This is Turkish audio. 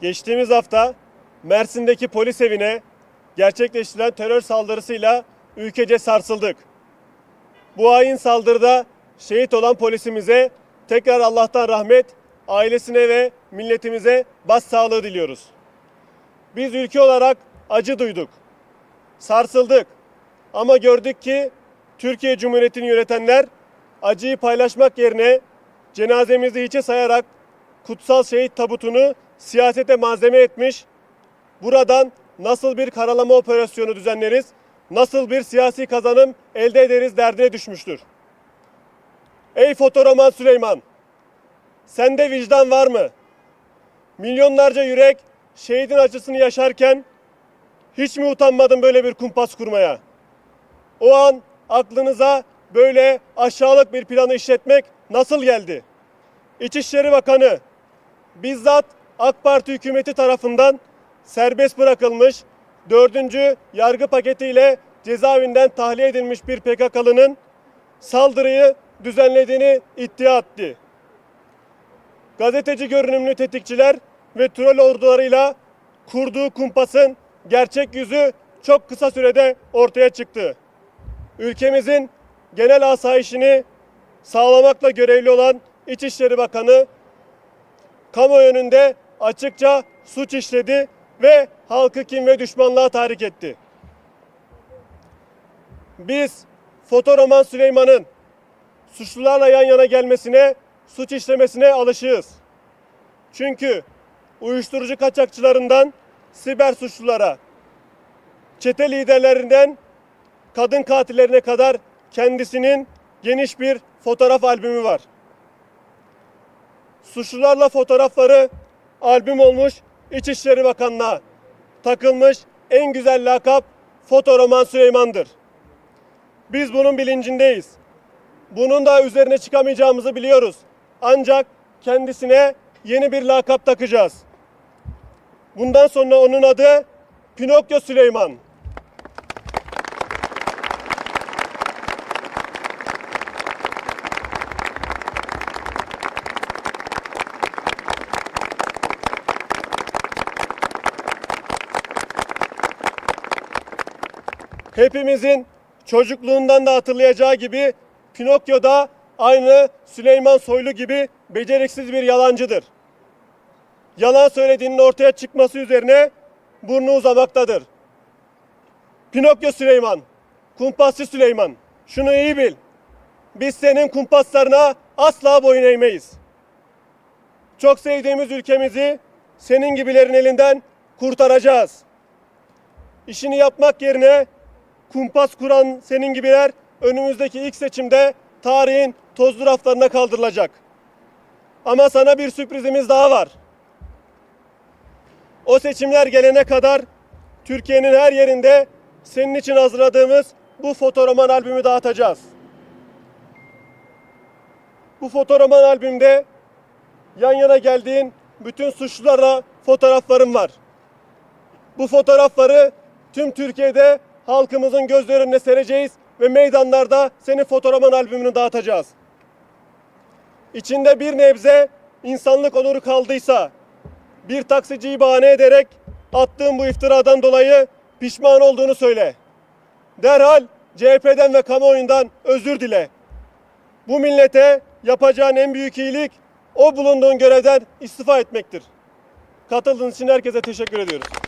Geçtiğimiz hafta Mersin'deki polis evine gerçekleştirilen terör saldırısıyla ülkece sarsıldık. Bu hain saldırıda şehit olan polisimize tekrar Allah'tan rahmet, ailesine ve milletimize başsağlığı diliyoruz. Biz ülke olarak acı duyduk. Sarsıldık. Ama gördük ki Türkiye Cumhuriyeti'ni yönetenler acıyı paylaşmak yerine cenazemizi hiçe sayarak kutsal şehit tabutunu siyasete malzeme etmiş, buradan nasıl bir karalama operasyonu düzenleriz, nasıl bir siyasi kazanım elde ederiz derdine düşmüştür. Ey fotoroman Süleyman, sende vicdan var mı? Milyonlarca yürek şehidin acısını yaşarken hiç mi utanmadın böyle bir kumpas kurmaya? O an aklınıza böyle aşağılık bir planı işletmek nasıl geldi? İçişleri Bakanı bizzat AK Parti hükümeti tarafından serbest bırakılmış, dördüncü yargı paketiyle cezaevinden tahliye edilmiş bir PKK'lının saldırıyı düzenlediğini iddia etti. Gazeteci görünümlü tetikçiler ve troll ordularıyla kurduğu kumpasın gerçek yüzü çok kısa sürede ortaya çıktı. Ülkemizin genel asayişini sağlamakla görevli olan İçişleri Bakanı kamuoyu önünde açıkça suç işledi ve halkı kim ve düşmanlığa tahrik etti. Biz fotoroman Süleyman'ın suçlularla yan yana gelmesine, suç işlemesine alışığız. Çünkü uyuşturucu kaçakçılarından siber suçlulara, çete liderlerinden kadın katillerine kadar kendisinin geniş bir fotoğraf albümü var. Suçlularla fotoğrafları albüm olmuş İçişleri Bakanlığı'na takılmış en güzel lakap Fotoroman Süleyman'dır. Biz bunun bilincindeyiz. Bunun da üzerine çıkamayacağımızı biliyoruz. Ancak kendisine yeni bir lakap takacağız. Bundan sonra onun adı Pinokyo Süleyman. Hepimizin çocukluğundan da hatırlayacağı gibi Pinokyo da aynı Süleyman Soylu gibi beceriksiz bir yalancıdır. Yalan söylediğinin ortaya çıkması üzerine burnu uzamaktadır. Pinokyo Süleyman, kumpasçı Süleyman, şunu iyi bil. Biz senin kumpaslarına asla boyun eğmeyiz. Çok sevdiğimiz ülkemizi senin gibilerin elinden kurtaracağız. İşini yapmak yerine kumpas kuran senin gibiler önümüzdeki ilk seçimde tarihin tozlu raflarına kaldırılacak. Ama sana bir sürprizimiz daha var. O seçimler gelene kadar Türkiye'nin her yerinde senin için hazırladığımız bu fotoroman albümü dağıtacağız. Bu fotoroman albümde yan yana geldiğin bütün suçlularla fotoğraflarım var. Bu fotoğrafları tüm Türkiye'de halkımızın gözleri önüne sereceğiz ve meydanlarda senin fotoğrafın albümünü dağıtacağız. İçinde bir nebze insanlık onuru kaldıysa bir taksiciyi bahane ederek attığın bu iftiradan dolayı pişman olduğunu söyle. Derhal CHP'den ve kamuoyundan özür dile. Bu millete yapacağın en büyük iyilik o bulunduğun görevden istifa etmektir. Katıldığınız için herkese teşekkür ediyoruz.